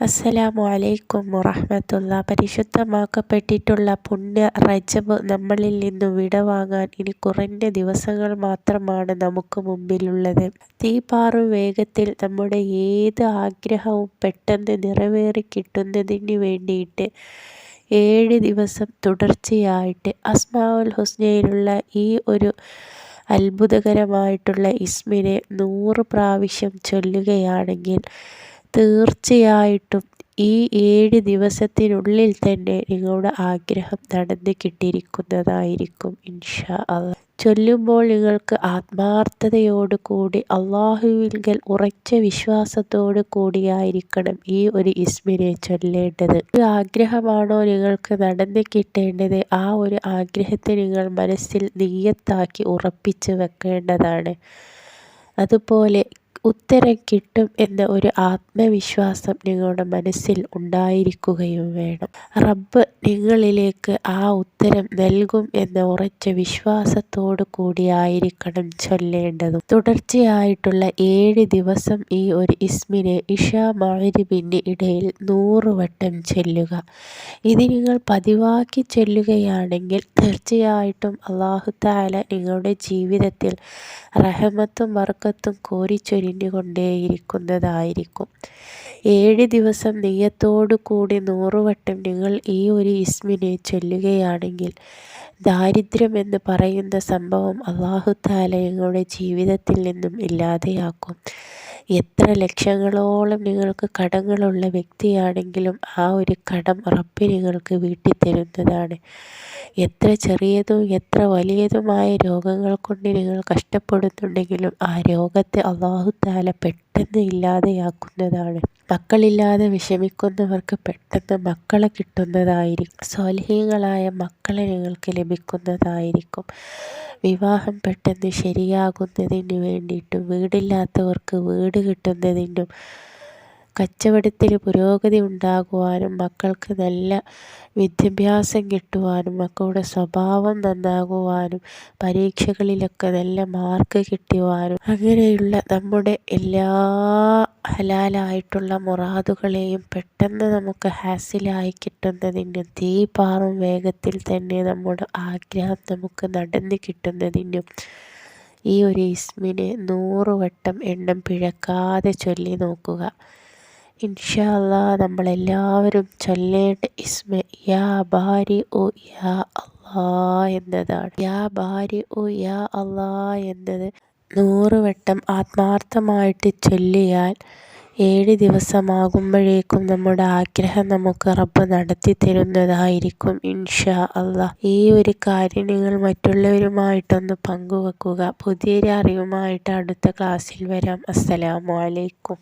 അസ്സലാമു അലൈക്കും വറഹമത്തുള്ള. പരിശുദ്ധമാക്കപ്പെട്ടിട്ടുള്ള പുണ്യ റജബ് നമ്മളിൽ നിന്ന് വിടവാങ്ങാൻ ഇനി കുറഞ്ഞ ദിവസങ്ങൾ മാത്രമാണ് നമുക്ക് മുമ്പിലുള്ളത്. തീപാറും വേഗത്തിൽ നമ്മുടെ ഏത് ആഗ്രഹവും പെട്ടെന്ന് നിറവേറി കിട്ടുന്നതിന് വേണ്ടിയിട്ട് ഏഴ് ദിവസം തുടർച്ചയായിട്ട് അസ്മാവുൽ ഹുസ്നയിലുള്ള ഈ ഒരു അത്ഭുതകരമായിട്ടുള്ള ഇസ്മിനെ നൂറ് പ്രാവശ്യം ചൊല്ലുകയാണെങ്കിൽ തീർച്ചയായിട്ടും ഈ ഏഴ് ദിവസത്തിനുള്ളിൽ തന്നെ നിങ്ങളുടെ ആഗ്രഹം നടന്നു കിട്ടിയിരിക്കുന്നതായിരിക്കും ഇൻഷാ അള്ളാഹ് ചൊല്ലുമ്പോൾ നിങ്ങൾക്ക് ആത്മാർത്ഥതയോട് കൂടി അള്ളാഹുവിൽകൽ ഉറച്ച വിശ്വാസത്തോട് കൂടിയായിരിക്കണം ഈ ഒരു ഇസ്മിനെ ചൊല്ലേണ്ടത്. ഒരു ആഗ്രഹമാണോ നിങ്ങൾക്ക് നടന്നു കിട്ടേണ്ടത്? ആ ഒരു ആഗ്രഹത്തെ നിങ്ങൾ മനസ്സിൽ നീയത്താക്കി ഉറപ്പിച്ച് വെക്കേണ്ടതാണ്. അതുപോലെ ഉത്തരം കിട്ടും എന്ന ഒരു ആത്മവിശ്വാസം നിങ്ങളുടെ മനസ്സിൽ ഉണ്ടായിരിക്കുകയും വേണം. റബ്ബ് നിങ്ങളിലേക്ക് ആ ഉത്തരം നൽകും എന്ന ഉറച്ച വിശ്വാസത്തോടു കൂടിയായിരിക്കണം ചൊല്ലേണ്ടതും. തുടർച്ചയായിട്ടുള്ള ഏഴ് ദിവസം ഈ ഒരു ഇസ്മിനെ ഇഷ മാരിബിന്റെ ഇടയിൽ നൂറ് വട്ടം ചൊല്ലുക. ഇത് നിങ്ങൾ പതിവാക്കി ചൊല്ലുകയാണെങ്കിൽ തീർച്ചയായിട്ടും അള്ളാഹു നിങ്ങളുടെ ജീവിതത്തിൽ റഹമത്തും വർക്കത്തും കോരിച്ചൊരി കൊണ്ടേയിരിക്കുന്നതായിരിക്കും ഏഴ് ദിവസം നെയ്യത്തോടു കൂടി നൂറുവട്ടം നിങ്ങൾ ഈ ഒരു ഇസ്മിനെ ചൊല്ലുകയാണെങ്കിൽ ദാരിദ്ര്യം എന്ന് പറയുന്ന സംഭവം അള്ളാഹുത്താല നിങ്ങളുടെ ജീവിതത്തിൽ നിന്നും ഇല്ലാതെയാക്കും. എത്ര ലക്ഷങ്ങളോളം നിങ്ങൾക്ക് കടങ്ങളുള്ള വ്യക്തിയാണെങ്കിലും ആ ഒരു കടം റബ്ബ് നിങ്ങൾക്ക് വീട്ടി തരുന്നതാണ്. എത്ര ചെറിയതും എത്ര വലിയതുമായ രോഗങ്ങൾ കൊണ്ട് നിങ്ങൾ കഷ്ടപ്പെടുന്നുണ്ടെങ്കിലും ആ രോഗത്തെ അള്ളാഹുത്താല പെട്ടെന്ന് ഇല്ലാതെയാക്കുന്നതാണ്. മക്കളില്ലാതെ വിഷമിക്കുന്നവർക്ക് പെട്ടെന്ന് മക്കളെ കിട്ടുന്നതായിരിക്കും. സ്വാലിഹീങ്ങളായ മക്കളെ നിങ്ങൾക്ക് ലഭിക്കുന്നതായിരിക്കും. വിവാഹം പെട്ടെന്ന് ശരിയാകുന്നതിന് വേണ്ടിയിട്ടും വീടില്ലാത്തവർക്ക് വീട് കിട്ടുന്നതിനും കച്ചവടത്തിൽ പുരോഗതി ഉണ്ടാകുവാനും മക്കൾക്ക് നല്ല വിദ്യാഭ്യാസം കിട്ടുവാനും മക്കളുടെ സ്വഭാവം നന്നാകുവാനും പരീക്ഷകളിലൊക്കെ നല്ല മാർക്ക് കിട്ടുവാനും അങ്ങനെയുള്ള നമ്മുടെ എല്ലാ ഹലാലായിട്ടുള്ള മുറാദുകളെയും പെട്ടെന്ന് നമുക്ക് ഹാസിലായി കിട്ടുന്നതിനും തീപാറും വേഗത്തിൽ തന്നെ നമ്മുടെ ആഗ്രഹം നമുക്ക് നടന്നു കിട്ടുന്നതിനും ഈ ഒരു ഇസ്മിനെ നൂറ് വട്ടം എണ്ണം പിഴക്കാതെ ചൊല്ലി നോക്കുക. ഇൻഷാല്ല നമ്മളെല്ലാവരും ചൊല്ലേണ്ട ഇസ്മ യാ ബാരി ഓ യാ അള്ളാ എന്നതാണ്. യാ ബാരി ഓ യാ അള്ളാ എന്നത് നൂറ് വട്ടം ആത്മാർത്ഥമായിട്ട് ചൊല്ലിയാൽ ഏഴ് ദിവസമാകുമ്പോഴേക്കും നമ്മുടെ ആഗ്രഹം നമുക്ക് റബ്ബ് നടത്തി തരുന്നതായിരിക്കും ഇൻഷാ അള്ളാഹ് ഈ ഒരു കാര്യം നിങ്ങൾ മറ്റുള്ളവരുമായിട്ടൊന്ന് പങ്കുവെക്കുക. പുതിയൊരു അറിവുമായിട്ട് അടുത്ത ക്ലാസ്സിൽ വരാം. അസ്സലാമു അലൈക്കും.